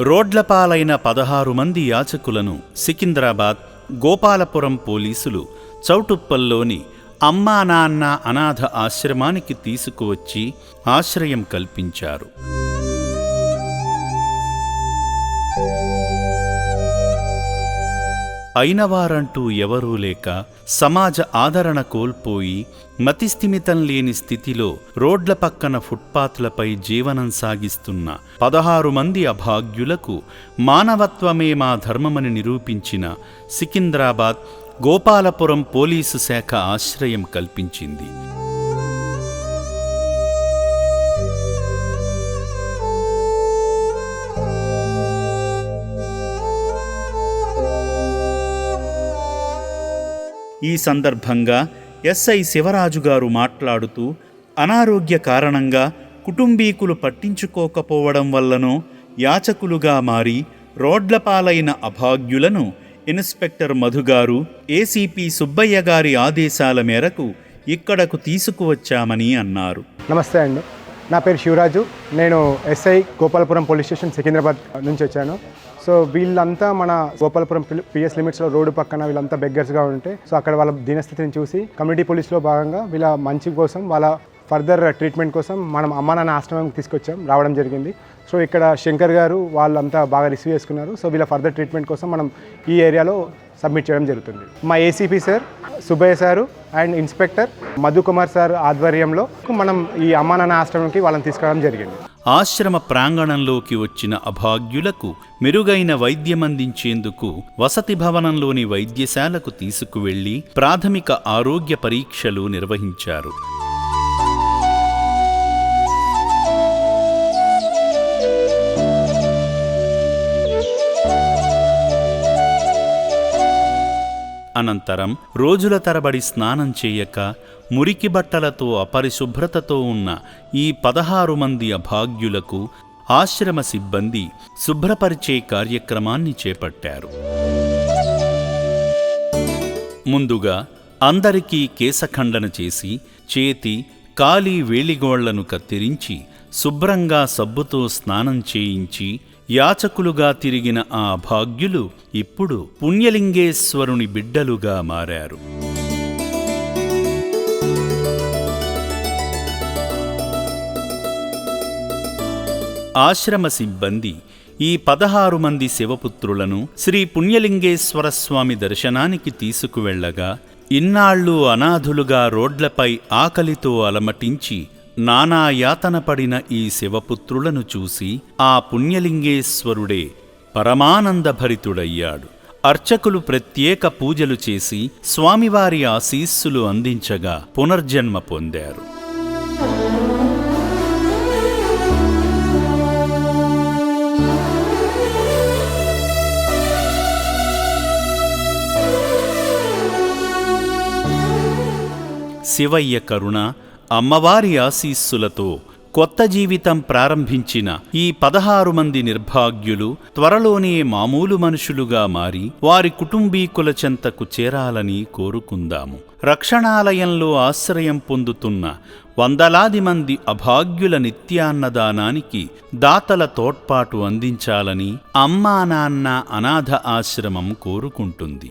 రోడ్లపాలైన పదహారు మంది యాచకులను సికింద్రాబాద్ గోపాలపురం పోలీసులు చౌటుప్పల్లోని అమ్మా నాన్న అనాథ ఆశ్రమానికి తీసుకువచ్చి ఆశ్రయం కల్పించారు. అయినవారంటూ ఎవరూ లేక సమాజ ఆదరణ కోల్పోయి మతిస్థిమితం లేని స్థితిలో రోడ్ల పక్కన ఫుట్పాత్లపై జీవనం సాగిస్తున్న పదహారు మంది అభాగ్యులకు మానవత్వమే మా ధర్మమని నిరూపించిన సికింద్రాబాద్ గోపాలపురం పోలీసు శాఖ ఆశ్రయం కల్పించింది. ఈ సందర్భంగా ఎస్ఐ శివరాజు గారు మాట్లాడుతూ అనారోగ్య కారణంగా కుటుంబీకులు పట్టించుకోకపోవడం వల్లనో యాచకులుగా మారి రోడ్లపాలైన అభాగ్యులను ఇన్స్పెక్టర్ మధుగారు ఏసీపీ సుబ్బయ్య గారి ఆదేశాల మేరకు ఇక్కడకు తీసుకువచ్చామని అన్నారు. నమస్తే అండి. నా పేరు శివరాజు. నేను SI Gopalapuram police station Secunderabad నుంచి వచ్చాను. సో వీళ్ళంతా మన గోపాలపురం పిఎస్ లిమిట్స్లో రోడ్డు పక్కన వీళ్ళంతా బెగ్గర్స్గా ఉంటే సో అక్కడ వాళ్ళ దీనస్థితిని చూసి కమ్యూనిటీ పోలీస్లో భాగంగా వీళ్ళ మంచి కోసం వాళ్ళ ఫర్దర్ ట్రీట్మెంట్ కోసం మనం అమ్మ నాన్న ఆశ్రమం తీసుకొచ్చాం రావడం జరిగింది. సో ఇక్కడ శంకర్ గారు వాళ్ళంతా బాగా రిసీవ్ చేసుకున్నారు. సో వీళ్ళ ఫర్దర్ ట్రీట్మెంట్ కోసం మనం ఈ ఏరియాలో సబ్మిట్ చేయడం జరుగుతుంది. మా ACP sir Subbaiah sir and inspector Madhukumar sir ఆధ్వర్యంలో మనం ఈ అమ్మా నాన్న ఆశ్రమంకి వాళ్ళని తీసుకురావడం జరిగింది. ఆశ్రమ ప్రాంగణంలోకి వచ్చిన అభాగ్యులకు మెరుగైన వైద్యమందించేందుకు వసతి భవనంలోని వైద్యశాలకు తీసుకువెళ్ళి ప్రాథమిక ఆరోగ్య పరీక్షలు నిర్వహించారు. అనంతరం రోజుల తరబడి స్నానం చేయక మురికి బట్టలతో అపరిశుభ్రతతో ఉన్న ఈ పదహారు మంది అభాగ్యులకు ఆశ్రమ సిబ్బంది శుభ్రపరిచే కార్యక్రమాన్ని చేపట్టారు. ముందుగా అందరికీ కేశఖండన చేసి చేతి కాలి వేలిగోళ్ళను కత్తిరించి శుభ్రంగా సబ్బుతో స్నానం చేయించి యాచకులుగా తిరిగిన ఆ భాగ్యులు ఇప్పుడు పుణ్యలింగేశ్వరుని బిడ్డలుగా మారారు. ఆశ్రమ సిబ్బంది ఈ పదహారు మంది శివపుత్రులను శ్రీ పుణ్యలింగేశ్వర స్వామి దర్శనానికి తీసుకువెళ్ళగా ఇన్నాళ్ళు అనాథులుగా రోడ్లపై ఆకలితో అలమటించి నానా యాతన పడిన ఈ శివపుత్రులను చూసి ఆ పుణ్యలింగేశ్వరుడే పరమానందభరితుడయ్యాడు. అర్చకులు ప్రత్యేక పూజలు చేసి స్వామివారి ఆశీస్సులు అందించగా పునర్జన్మ పొందారు. శివయ్య కరుణ అమ్మవారి ఆశీస్సులతో కొత్త జీవితం ప్రారంభించిన ఈ పదహారు మంది నిర్భాగ్యులు త్వరలోనే మామూలు మనుషులుగా మారి వారి కుటుంబీకుల చెంతకు చేరాలని కోరుకుందాము. రక్షణాలయంలో ఆశ్రయం పొందుతున్న వందలాది మంది అభాగ్యుల నిత్యాన్నదానానికి దాతల తోడ్పాటు అందించాలని అమ్మా నాన్న అనాథ ఆశ్రమం కోరుకుంటుంది.